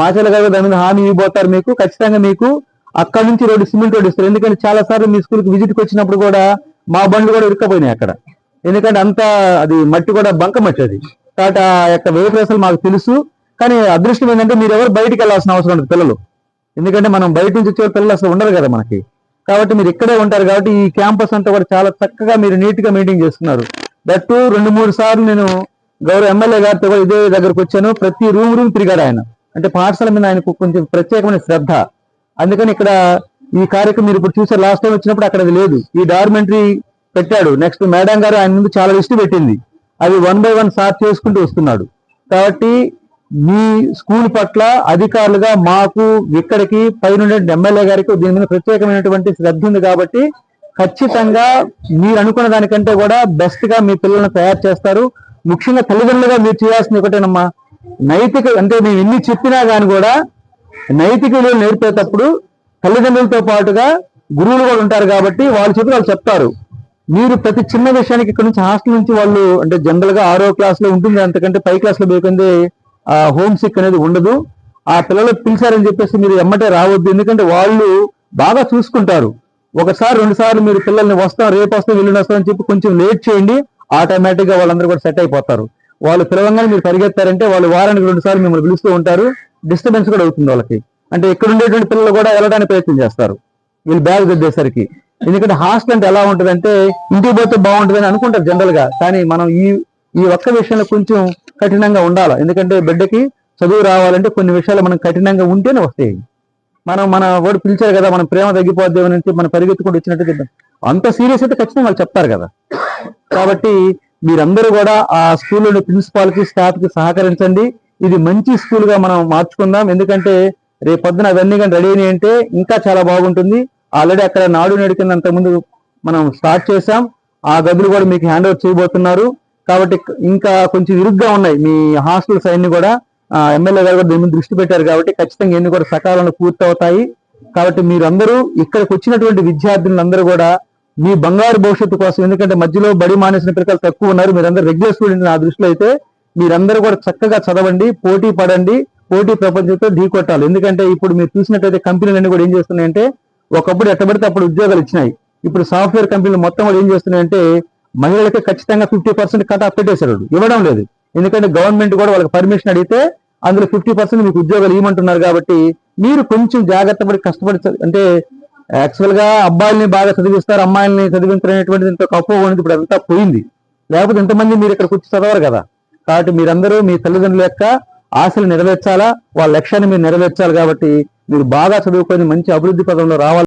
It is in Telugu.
మాచల గారు దాని మీద హామీ ఇవ్వబోతారు మీకు. ఖచ్చితంగా మీకు అక్కడ నుంచి రోడ్డు సిమెంట్ రోడ్డు ఇస్తారు ఎందుకంటే చాలా సార్లు మీ స్కూల్కి విజిట్కి వచ్చినప్పుడు కూడా మా బండ్లు కూడా ఇరుక్కపోయినాయి అక్కడ. ఎందుకంటే అంత అది మట్టి కూడా బంక మట్టి అది. కాబట్టి ఆ యొక్క వెయిట్ అసలు మాకు తెలుసు. కానీ అదృష్టం ఏంటంటే మీరు ఎవరు బయటికి వెళ్ళాల్సిన అవసరం ఉండదు పిల్లలు. ఎందుకంటే మనం బయట నుంచి వచ్చే పిల్లలు అసలు ఉండరు కదా మనకి. కాబట్టి మీరు ఇక్కడే ఉంటారు కాబట్టి ఈ క్యాంపస్ అంతా కూడా చాలా చక్కగా మీరు నీట్గా చేస్తున్నారు. దట్టు రెండు మూడు సార్లు నేను గౌరవ ఎమ్మెల్యే గారితో కూడా ఇదే దగ్గరకు వచ్చాను. ప్రతి రూమ్ రూమ్ తిరిగాడు ఆయన. అంటే పాఠశాల మీద ఆయనకు కొంచెం ప్రత్యేకమైన శ్రద్ధ. అందుకని ఇక్కడ ఈ కార్యక్రమం మీరు ఇప్పుడు చూసే లాస్ట్ టైం వచ్చినప్పుడు అక్కడ అది లేదు. ఈ డార్మెంటరీ పెట్టాడు. నెక్స్ట్ మేడం గారు ఆయన ముందు చాలా లిస్ట్ పెట్టింది. అవి వన్ బై వన్ సార్ట్ చేసుకుంటూ వస్తున్నాడు. కాబట్టి మీ స్కూల్ పట్ల అధికారులుగా మాకు ఇక్కడికి పైన ఎమ్మెల్యే గారికి దీని మీద ప్రత్యేకమైనటువంటి శ్రద్ధ ఉంది కాబట్టి ఖచ్చితంగా మీరు అనుకున్న దానికంటే కూడా బెస్ట్గా మీ పిల్లలను తయారు చేస్తారు. ముఖ్యంగా తల్లిదండ్రులుగా మీరు చేయాల్సింది ఒకటేనమ్మా నైతిక అంటే మేము ఎన్ని చెప్పినా కానీ కూడా నైతిక విలువలు నేర్పేటప్పుడు తల్లిదండ్రులతో పాటుగా గురువులు కూడా ఉంటారు కాబట్టి వాళ్ళు చెప్పి వాళ్ళు చెప్తారు. మీరు ప్రతి చిన్న విషయానికి ఇక్కడ నుంచి హాస్టల్ నుంచి వాళ్ళు అంటే జనరల్గా ఆరో క్లాస్లో ఉంటుంది. అంతకంటే పై క్లాస్లో పోయింది ఆ హోమ్ సిక్ అనేది ఉండదు. ఆ పిల్లలు పిలిచారని చెప్పేసి మీరు ఎమ్మటే రావద్దు. ఎందుకంటే వాళ్ళు బాగా చూసుకుంటారు. ఒకసారి రెండు సార్లు మీరు పిల్లల్ని వస్తాం రేపు వస్తాం వెళ్ళిన వస్తాం అని చెప్పి కొంచెం లేట్ చేయండి. ఆటోమేటిక్గా వాళ్ళందరూ కూడా సెట్ అయిపోతారు. వాళ్ళు పిలవంగానే మీరు పరిగెత్తారంటే వాళ్ళు వారానికి రెండు సార్లు మిమ్మల్ని పిలుస్తూ ఉంటారు. డిస్టర్బెన్స్ కూడా అవుతుంది వాళ్ళకి. అంటే ఇక్కడ ఉండేటువంటి పిల్లలు కూడా వెళ్ళడానికి ప్రయత్నం చేస్తారు. వీళ్ళు బ్యాగ్ దిద్దేసరికి. ఎందుకంటే హాస్టల్ అంటే ఎలా ఉంటుందంటే ఇంటికి పోతే బాగుంటుందని అనుకుంటారు జనరల్గా కానీ మనం ఈ ఈ ఒక్క విషయంలో కొంచెం కఠినంగా ఉండాలి. ఎందుకంటే బిడ్డకి చదువు రావాలంటే కొన్ని విషయాలు మనం కఠినంగా ఉంటేనే వస్తాయి. మనం మన వాడు పిలిచారు కదా మనం ప్రేమ తగ్గిపోద్ది అని మనం పరిగెత్తుకుంటూ వచ్చినట్టు అంత సీరియస్ అయితే ఖచ్చితంగా వాళ్ళు చెప్తారు కదా. కాబట్టి మీరందరూ కూడా ఆ స్కూల్లోని ప్రిన్సిపాల్కి స్టాఫ్కి సహకరించండి. ఇది మంచి స్కూల్గా మనం మార్చుకుందాం. ఎందుకంటే రేపొద్దున అవన్నీ కానీ రెడీ అయినాయి అంటే ఇంకా చాలా బాగుంటుంది. ఆల్రెడీ అక్కడ నాడు నేడు కింద అంతకుముందు మనం స్టార్ట్ చేసాం ఆ గదులు కూడా మీకు హ్యాండ్ ఓవర్ చేయబోతున్నారు. కాబట్టి ఇంకా కొంచెం ఇరుగ్గా ఉన్నాయి. మీ హాస్టల్స్ అన్ని కూడా ఎమ్మెల్యే గారు కూడా దీని దృష్టి పెట్టారు కాబట్టి ఖచ్చితంగా ఎన్ని కూడా సకాలంలో పూర్తవుతాయి. కాబట్టి మీరందరూ ఇక్కడికి వచ్చినటువంటి విద్యార్థులందరూ కూడా మీ బంగారు భవిష్యత్తు కోసం ఎందుకంటే మధ్యలో బడి మానేసిన పిల్లలు తక్కువ ఉన్నారు. మీరందరూ రెగ్యులర్ స్టూడెంట్ నా దృష్టిలో అయితే మీరందరూ కూడా చక్కగా చదవండి పోటీ పడండి పోటీ ప్రపంచంతో ఢీకొట్టాలి ఎందుకంటే ఇప్పుడు మీరు చూసినట్టయితే కంపెనీలన్నీ కూడా ఏం చేస్తున్నాయంటే ఒకప్పుడు ఎట్టబడితే అప్పుడు ఉద్యోగాలు ఇచ్చినాయి. ఇప్పుడు సాఫ్ట్వేర్ కంపెనీలు మొత్తం కూడా ఏం చేస్తున్నాయంటే మహిళలకి ఖచ్చితంగా ఫిఫ్టీ పర్సెంట్ కట్ ఆఫ్ పెట్టేశారు ఇవ్వడం లేదు. ఎందుకంటే గవర్నమెంట్ కూడా వాళ్ళకి పర్మిషన్ అడిగితే అందులో ఫిఫ్టీ పర్సెంట్ మీకు ఉద్యోగాలు ఇవ్వమంటున్నారు కాబట్టి మీరు కొంచెం జాగ్రత్త పడి కష్టపడి అంటే యాక్చువల్గా అబ్బాయిల్ని బాగా చదివిస్తారు అమ్మాయిల్ని చదివించడం ఇంత అపోహ ఉన్నది ఇప్పుడు అంతా పోయింది. లేకపోతే ఇంతమంది మీరు ఇక్కడికి వచ్చి చదవరు కదా. కాబట్టి మీరందరూ మీ తల్లిదండ్రుల యొక్క ఆశలు నెరవేర్చాలా? వాళ్ళ లక్ష్యాన్ని మీరు నెరవేర్చాలి కాబట్టి మీరు బాగా చదువుకొని మంచి అభివృద్ధి పదంలో రావాలి?